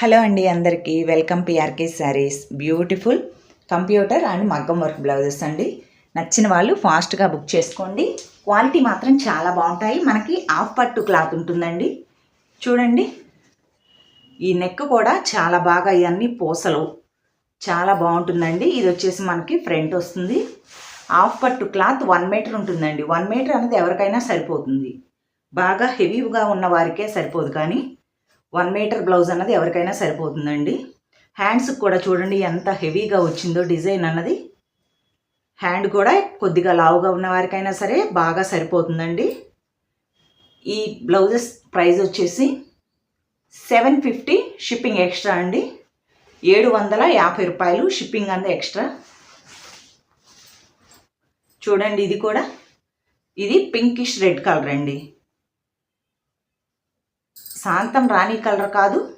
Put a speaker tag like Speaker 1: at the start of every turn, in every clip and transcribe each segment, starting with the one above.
Speaker 1: Hello అండి అందరికీ. Welcome PRK sarees. Beautiful computer and మగ్గం వర్క్ బ్లౌజెస్ అండి. నచ్చిన వాళ్ళు ఫాస్ట్గా బుక్ చేసుకోండి. క్వాలిటీ మాత్రం చాలా బాగుంటాయి. మనకి హాఫ్ పట్టు క్లాత్ ఉంటుందండి. చూడండి. ఈ నెక్ కూడా చాలా బాగా ఇవన్నీ పూసలు. చాలా బాగుంటుందండి. ఇది వచ్చేసి మనకి ఫ్రంట్ వస్తుంది. హాఫ్ పట్టు క్లాత్ వన్ మీటర్ ఉంటుందండి. వన్ మీటర్ అనేది ఎవరికైనా సరిపోతుంది. బాగా హెవీగా ఉన్న వారికే సరిపోదు కానీ వన్ మీటర్ బ్లౌజ్ అన్నది ఎవరికైనా సరిపోతుందండి. హ్యాండ్స్కి కూడా చూడండి ఎంత హెవీగా వచ్చిందో డిజైన్ అన్నది. హ్యాండ్ కూడా కొద్దిగా లావుగా ఉన్న వారికైనా సరే బాగా సరిపోతుందండి. ఈ బ్లౌజెస్ ప్రైస్ వచ్చేసి సెవెన్ ఫిఫ్టీ షిప్పింగ్ ఎక్స్ట్రా అండి. ఏడు వందల యాభై రూపాయలు షిప్పింగ్ అంది ఎక్స్ట్రా. చూడండి ఇది కూడా. ఇది పింకిష్ రెడ్ కలర్ అండి. శాంతం రాణి కలర్ కాదు.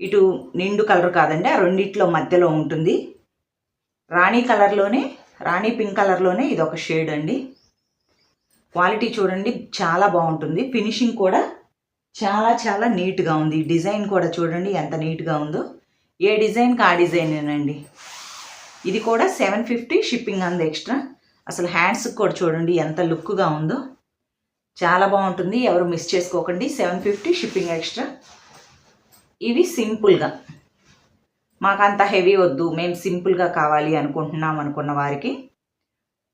Speaker 1: ఇటు నిండు కలర్ కాదండి. ఆ రెండిట్లో మధ్యలో ఉంటుంది. రాణి కలర్లోనే రాణి పింక్ కలర్లోనే ఇది ఒక షేడ్ అండి. క్వాలిటీ చూడండి చాలా బాగుంటుంది. ఫినిషింగ్ కూడా చాలా చాలా నీట్గా ఉంది. డిజైన్ కూడా చూడండి ఎంత నీట్గా ఉందో. ఏ డిజైన్కి ఆ డిజైనేనండి. ఇది కూడా సెవెన్ ఫిఫ్టీ షిప్పింగ్ అంది ఎక్స్ట్రా. అసలు హ్యాండ్స్కి కూడా చూడండి ఎంత లుక్గా ఉందో. చాలా బాగుంటుంది. ఎవరు మిస్ చేసుకోకండి. సెవెన్ ఫిఫ్టీ షిప్పింగ్ ఎక్స్ట్రా ఇవి సింపుల్గా మాకు అంత హెవీ వద్దు. మేము సింపుల్గా కావాలి అనుకుంటున్నాం అనుకున్న వారికి.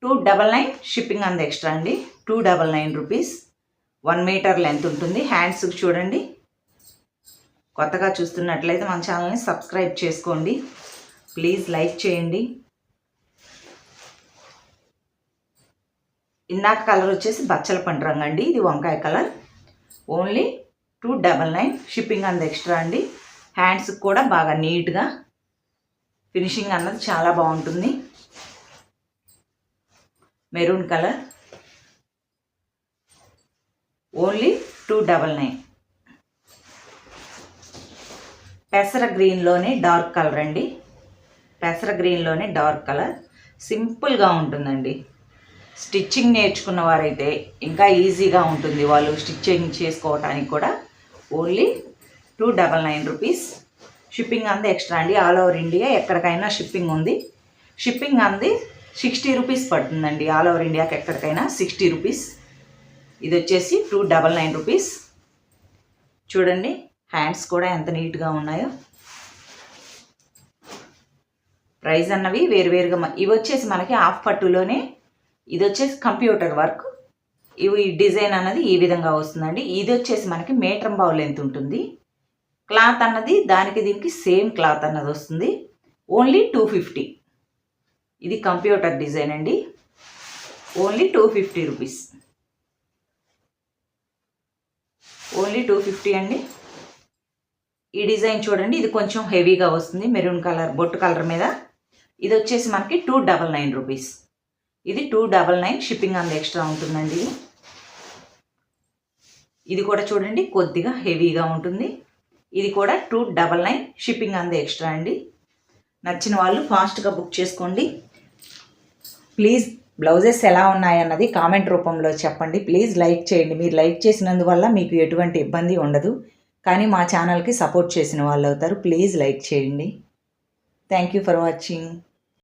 Speaker 1: టూ డబల్ నైన్ షిప్పింగ్ అంత ఎక్స్ట్రా అండి. Two double nine rupees one metre length ఉంటుంది. హ్యాండ్స్కి చూడండి. కొత్తగా చూస్తున్నట్లయితే మన ఛానల్ని సబ్స్క్రైబ్ చేసుకోండి. ప్లీజ్ లైక్ చేయండి. ఇందాక కలర్ వచ్చేసి బచ్చల పండు రంగు అండి ఇది వంకాయ colour. Only two double nine shipping అంత ఎక్స్ట్రా అండి. హ్యాండ్స్కి కూడా బాగా నీట్గా. ఫినిషింగ్ అన్నది చాలా బాగుంటుంది. Maroon colour. Only two double nine. పెసర గ్రీన్లోనే డార్క్ కలర్ అండి. పెసర గ్రీన్లోనే డార్క్ కలర్. సింపుల్గా ఉంటుందండి. స్టిచ్చింగ్ నేర్చుకున్న వారైతే ఇంకా ఈజీగా ఉంటుంది వాళ్ళు స్టిచ్చింగ్ చేసుకోవడానికి కూడా. Only two double nine rupees shipping అంది ఎక్స్ట్రా అండి. ఆల్ ఓవర్ ఇండియా ఎక్కడికైనా షిప్పింగ్ ఉంది. షిప్పింగ్ అంది సిక్స్టీ రూపీస్ పడుతుందండి. ఆల్ ఓవర్ ఇండియాకి ఎక్కడికైనా సిక్స్టీ రూపీస్. ఇది వచ్చేసి టూ డబల్ నైన్ రూపీస్. చూడండి హ్యాండ్స్ కూడా ఎంత నీట్గా ఉన్నాయో. ప్రైస్ అన్నవి వేరువేరుగా ఇవి వచ్చేసి మనకి హాఫ్ పట్టులోనే ఇది వచ్చేసి కంప్యూటర్ వర్క్. ఇవి డిజైన్ అన్నది ఈ విధంగా వస్తుందండి. ఇది వచ్చేసి మనకి మీటర్ బావు లెంత్ ఉంటుంది. క్లాత్ అన్నది దానికి దీనికి సేమ్ క్లాత్ అన్నది వస్తుంది. Only two fifty. ఇది కంప్యూటర్ డిజైన్ అండి. Only two fifty rupees. Only two fifty అండి. ఈ డిజైన్ చూడండి ఇది కొంచెం హెవీగా వస్తుంది. మెరూన్ కలర్ బొట్టు కలర్ మీద. ఇది వచ్చేసి మనకి టూ డబల్ నైన్ రూపీస్. ఇది టూ డబల్ నైన్ షిప్పింగ్ అంత ఎక్స్ట్రా ఉంటుందండి. ఇది కూడా చూడండి కొద్దిగా హెవీగా ఉంటుంది. ఇది కూడా టూ డబల్ నైన్ షిప్పింగ్ అంత ఎక్స్ట్రా అండి. నచ్చిన వాళ్ళు ఫాస్ట్గా బుక్ చేసుకోండి. ప్లీజ్ బ్లౌజెస్ ఎలా ఉన్నాయన్నది కామెంట్ రూపంలో చెప్పండి. ప్లీజ్ లైక్ చేయండి. మీరు లైక్ చేసినందువల్ల మీకు ఎటువంటి ఇబ్బంది ఉండదు. కానీ మా ఛానల్కి సపోర్ట్ చేసిన వాళ్ళు అవుతారు. ప్లీజ్ లైక్ చేయండి. Thank you for watching